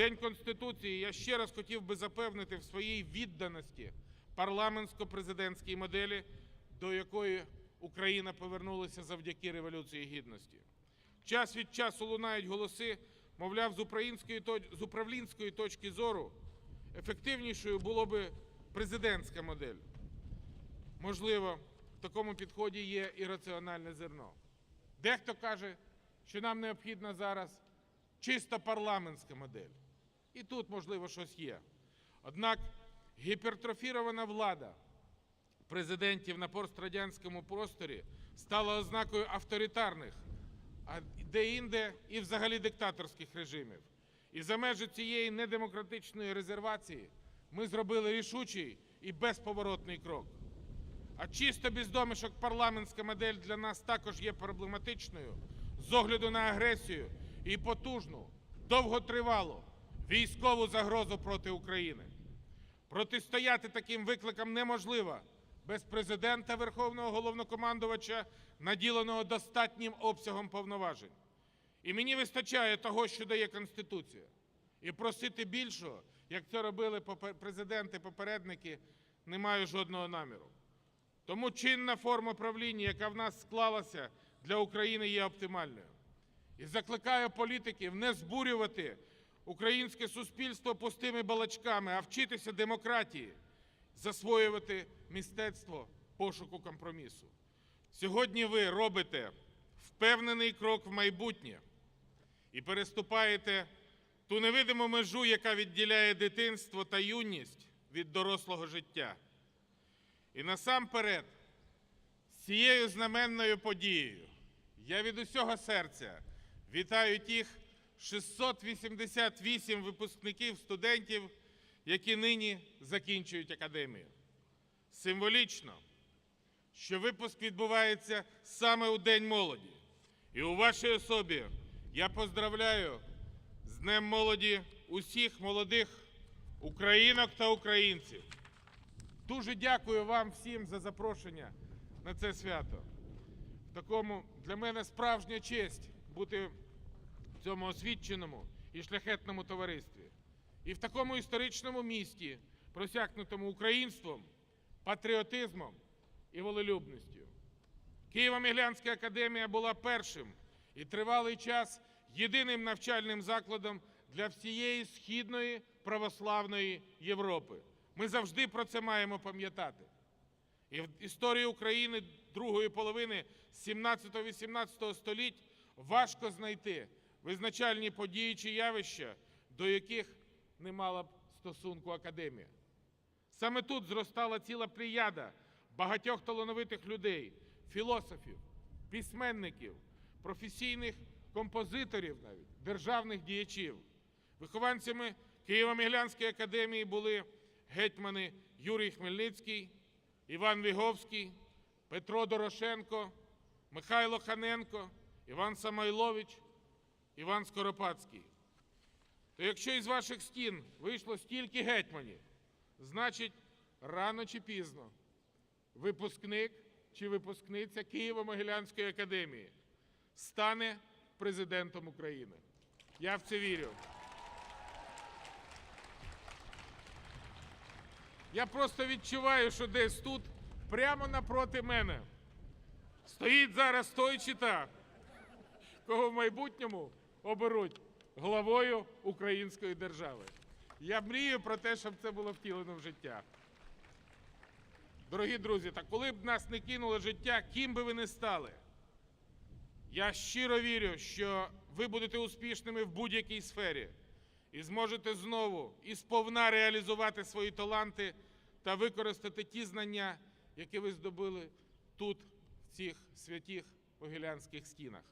День Конституції я ще раз хотів би запевнити в своїй відданості парламентсько-президентській моделі, до якої Україна повернулася завдяки Революції Гідності. Час від часу лунають голоси, мовляв, з української з управлінської точки зору ефективнішою було би президентська модель. Можливо, в такому підході є і раціональне зерно. Дехто каже, що нам необхідна зараз чисто парламентська модель. І тут, можливо, щось є. Однак гіпертрофірована влада президентів на пострадянському просторі стала ознакою авторитарних, а де-інде і взагалі диктаторських режимів. І за межі цієї недемократичної резервації ми зробили рішучий і безповоротний крок. А чисто без домішок парламентська модель для нас також є проблематичною з огляду на агресію і потужну, довготривалу військову загрозу проти України. Протистояти таким викликам неможливо без президента Верховного головнокомандувача, наділеного достатнім обсягом повноважень. І мені вистачає того, що дає Конституція. І просити більшого, як це робили попе- президенти-попередники, не маю жодного наміру. Тому чинна форма правління, яка в нас склалася для України, є оптимальною. І закликаю політиків не збурювати українське суспільство пустими балачками, а вчитися демократії, засвоювати мистецтво пошуку компромісу. Сьогодні ви робите впевнений крок в майбутнє і переступаєте ту невидиму межу, яка відділяє дитинство та юність від дорослого життя. І насамперед, цією знаменною подією я від усього серця вітаю тих 688 випускників студентів, які нині закінчують академію. Символічно, що випуск відбувається саме у День молоді. І у вашій особі я поздравляю з Днем молоді усіх молодих українок та українців. Дуже дякую вам всім за запрошення на це свято. В такому для мене справжня честь бути цьому освіченому і шляхетному товаристві. І в такому історичному місті, просякнутому українством, патріотизмом і волелюбністю. Києво-Міглянська академія була першим і тривалий час єдиним навчальним закладом для всієї східної православної Європи. Ми завжди про це маємо пам'ятати. І в історії України другої половини 17-18 століть важко знайти визначальні події чи явища, до яких не мала б стосунку академія. Саме тут зростала ціла плеяда багатьох талановитих людей, філософів, письменників, професійних композиторів, навіть державних діячів. Вихованцями Києво-Міглянської академії були гетьмани Юрій Хмельницький, Іван Віговський, Петро Дорошенко, Михайло Ханенко, Іван Самойлович, Іван Скоропадський. То якщо із ваших стін вийшло стільки гетьманів, значить рано чи пізно випускник чи випускниця Києво-Могилянської академії стане президентом України. Я в це вірю. Я просто відчуваю, що десь тут, прямо напроти мене, стоїть зараз той чи та, кого в майбутньому оберуть главою української держави. Я мрію про те, щоб це було втілено в життя. Дорогі друзі, та коли б нас не кинуло життя, ким би ви не стали, я щиро вірю, що ви будете успішними в будь-якій сфері і зможете знову і сповна реалізувати свої таланти та використати ті знання, які ви здобули тут, в цих святих могилянських стінах.